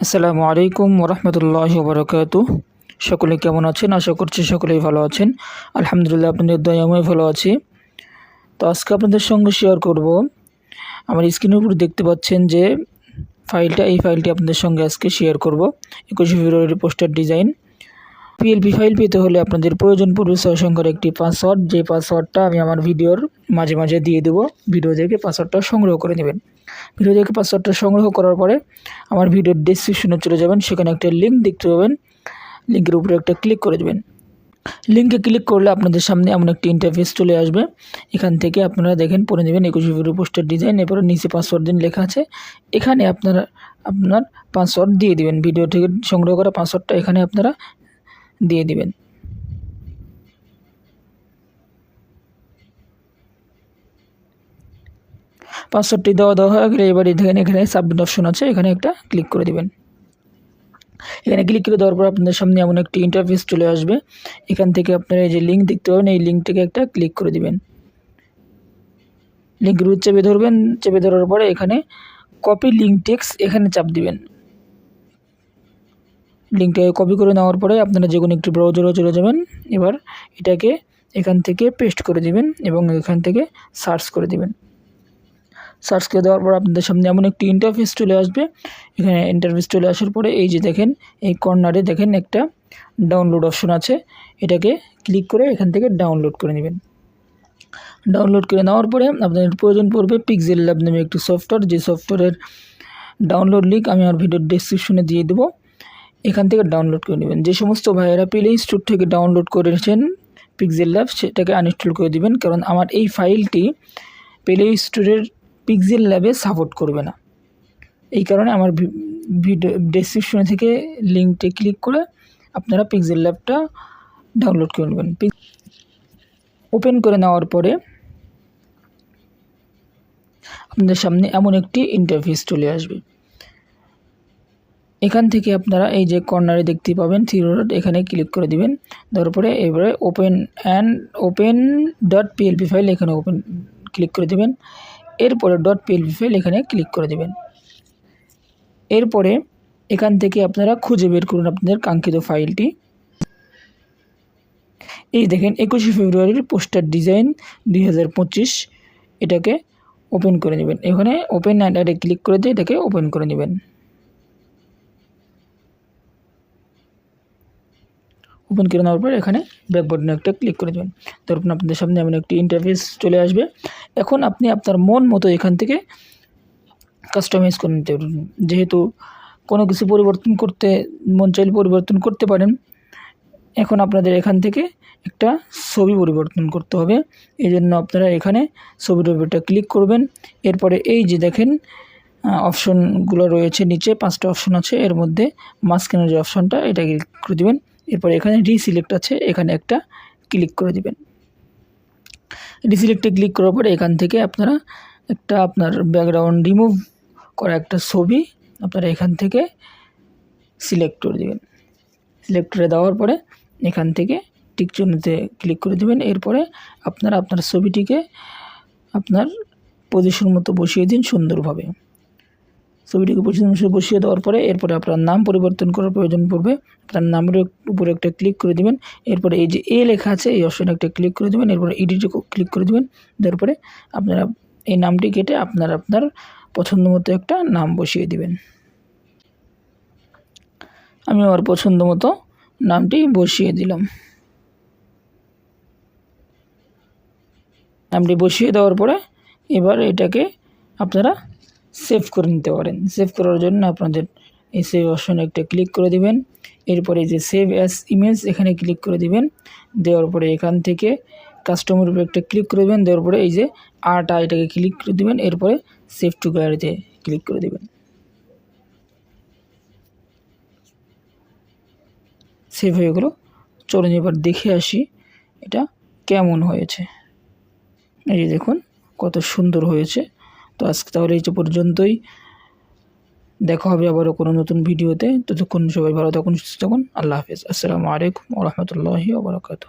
আসসালামু আলাইকুম ওরহমতুল্লাহ বরকাত সকলে কেমন আছেন? আশা করছি সকলেই ভালো আছেন। আলহামদুলিল্লাহ, আপনাদের দয়াময় ভালো আছি। তো আজকে আপনাদের সঙ্গে শেয়ার করব। আমার স্ক্রিনের উপর দেখতে পাচ্ছেন যে ফাইলটা এই ফাইলটি আপনাদের সঙ্গে আজকে শেয়ার করব। একুশে ফেব্রুয়ারির পোস্টার ডিজাইন পিএলপি ফাইল পেতে হলে আপনাদের প্রয়োজন পড়বে ছয় সংখ্যার একটি পাসওয়ার্ড যে পাসওয়ার্ডটা আমি আমার ভিডিওর মাঝে মাঝে দিয়ে দেবো ভিডিও থেকে পাসওয়ার্ডটা সংগ্রহ করে নেবেন। ভিডিও থেকে পাসওয়ার্ডটা সংগ্রহ করার পরে আমার ভিডিওর ডিসক্রিপশনে চলে যাবেন, সেখানে একটা লিঙ্ক দেখতে পাবেন। লিঙ্কের উপরে একটা ক্লিক করে দেবেন। লিঙ্কে ক্লিক করলে আপনাদের সামনে এমন একটি ইন্টারফেস চলে আসবে। এখান থেকে আপনারা দেখেন পরে নেবেন একুশে ফেব্রুয়ারি পোস্টার ডিজাইন এরপরে নিচে পাসওয়ার্ড দিন লেখা আছে। এখানে আপনারা, আপনার পাসওয়ার্ড দিয়ে দিবেন। ভিডিও থেকে সংগ্রহ করা পাসওয়ার্ডটা এখানে আপনারা দিয়ে দিবেন। পাসওয়ার্ডটি দেওয়া দেওয়া হয়ে গেলে এবার দেখেন এখানে সাবমিট অপশন আছে, এখানে একটা ক্লিক করে দিবেন। এখানে ক্লিক করে দেওয়ার পর আপনাদের সামনে এমন একটি ইন্টারফেস চলে আসবে। এখান থেকে আপনারা এই যে লিঙ্ক দেখতে পাবেন, এই লিঙ্কটিকে একটা ক্লিক করে দিবেন। লিঙ্ক রুট চেপে ধরবেন, চেপে ধরার পরে এখানে কপি লিঙ্ক টেক্স এখানে চাপ দিবেন। লিঙ্কটাকে কপি করে নেওয়ার পরে আপনারা যে কোনো একটি ব্রাউজারে চলে যাবেন। এবার এটাকে এখান থেকে পেস্ট করে দিবেন এবং এখান থেকে সার্চ করে দিবেন। সার্চ করে দেওয়ার পর আপনাদের সামনে এমন একটি ইন্টারফেস চলে আসবে। এখানে ইন্টারফেস চলে আসার পরে এই যে দেখেন, এই কর্নারে দেখেন একটা ডাউনলোড অপশন আছে। এটাকে ক্লিক করে এখান থেকে ডাউনলোড করে নেবেন। ডাউনলোড করে নেওয়ার পরে আপনাদের প্রয়োজন পড়বে পিক্সেল ল্যাব নামে একটি সফটওয়্যার যে সফটওয়্যারের ডাউনলোড লিঙ্ক আমি আমার ভিডিওর ডিসক্রিপশনে দিয়ে দেবো। এখান থেকে ডাউনলোড করে নেবেন। যে সমস্ত ভাইয়েরা প্লে স্টোর থেকে ডাউনলোড করেছেন পিক্সেল ল্যাব সেটাকে আনইনস্টল করে দিবেন, কারণ আমার এই ফাইলটি প্লে স্টোরের পিক্সেল ল্যাবে সাপোর্ট করবে না। এই কারণে আমার ভিডিও ডেসক্রিপশনে থেকে লিঙ্কটি ক্লিক করে আপনারা পিক্সেল ল্যাবটা ডাউনলোড করে নেবেন। ওপেন করে নেওয়ার পরে আপনাদের সামনে এমন একটি ইন্টারফেস চলে আসবে। এখান থেকে আপনারা এই যে কর্নারে দেখতে পাবেন থ্রি ডট এখানে ক্লিক করে দিবেন। তারপরে এবারে open and open dot PLP file এখানে ওপেন ক্লিক করে দেবেন। এরপরে ডট পিএলপি ফাইল এখানে ক্লিক করে দেবেন। এরপরে এখান থেকে আপনারা খুঁজে বের করুন আপনাদের কাঙ্ক্ষিত ফাইলটি এই দেখেন, একুশে ফেব্রুয়ারির পোস্টার ডিজাইন দুই হাজার পঁচিশ। এটাকে ওপেন করে নেবেন। এখানে ওপেন অ্যান্ড ক্লিক করে দিয়ে এটাকে ওপেন করে নেবেন। ওপেন করে নেওয়ার পর এখানে ব্যাক বাটনে একটা ক্লিক করে দেবেন। তারপর আপনাদের সামনে এমন একটি ইন্টারফেস চলে আসবে। এখন আপনি আপনার মন মতো এখান থেকে কাস্টমাইজ করে নিতে পারবেন যেহেতু কোনো কিছু পরিবর্তন করতে, মন চাইলে পরিবর্তন করতে পারেন। এখন আপনাদের এখান থেকে একটা ছবি পরিবর্তন করতে হবে। এই জন্য আপনারা এখানে ছবির উপরটা ক্লিক করবেন। এরপরে এই যে দেখেন অপশনগুলো রয়েছে নিচে, পাঁচটা অপশন আছে। এর মধ্যে মাঝখানের যে অপশনটা এটা ক্লিক করে দেবেন। এরপর এখানে রিসিলেক্ট আছে, এখানে একটা ক্লিক করে দেবেন। রিসিলেক্টে ক্লিক করার পরে এখান থেকে আপনারা একটা আপনার ব্যাকগ্রাউন্ড রিমুভ করা একটা ছবি আপনারা এখান থেকে সিলেক্ট করে দেবেন। সিলেক্ট করে দেওয়ার পরে এখান থেকে টিকচুনিতে ক্লিক করে দেবেন। এরপরে আপনারা আপনার ছবিটিকে আপনার পজিশন মতো বসিয়ে দিন সুন্দরভাবে। ছবিটিকে বসিয়ে বসিয়ে দেওয়ার পরে এরপরে আপনার নাম পরিবর্তন করার প্রয়োজন পড়বে। আপনার নামের উপরে একটা ক্লিক করে দেবেন। এরপরে এই যে এ লেখা আছে, এই অপশানে একটা ক্লিক করে দেবেন। এরপরে ইডিটে ক্লিক করে দেবেন। তারপরে আপনারা এই নামটি কেটে আপনার আপনার পছন্দ মতো একটা নাম বসিয়ে দিবেন। আমি আমার পছন্দ মতো নামটি বসিয়ে দিলাম। নামটি বসিয়ে দেওয়ার পরে এবার এটাকে আপনারা সেভ করে নিতে পারেন। সেভ করার জন্য আপনাদের এই সেভ অপশনে একটা ক্লিক করে দিবেন। এরপরে যে সেভ অ্যাস ইমেজ এখানে ক্লিক করে দিবেন। দেওয়ার পরে এখান থেকে কাস্টমার উপরে একটা ক্লিক করে দেবেন। দেওয়ার পরে এই যে আটা এটাকে ক্লিক করে দেবেন। এরপরে সেভ টু গ্যালারিতে ক্লিক করে দেবেন। সেভ হয়ে গেলো। চলুন এবার দেখে আসি এটা কেমন হয়েছে। এই যে দেখুন, কত সুন্দর হয়েছে। তো আজকে তাহলে এই পর্যন্তই। দেখা হবে আবারও কোনো নতুন ভিডিওতে। ততক্ষণ সবাই ভালো থাকুন, সুস্থ থাকুন। আল্লাহ হাফিজ। আসসালামু আলাইকুম ওরহমতুল্লাহি ওবরাকাতু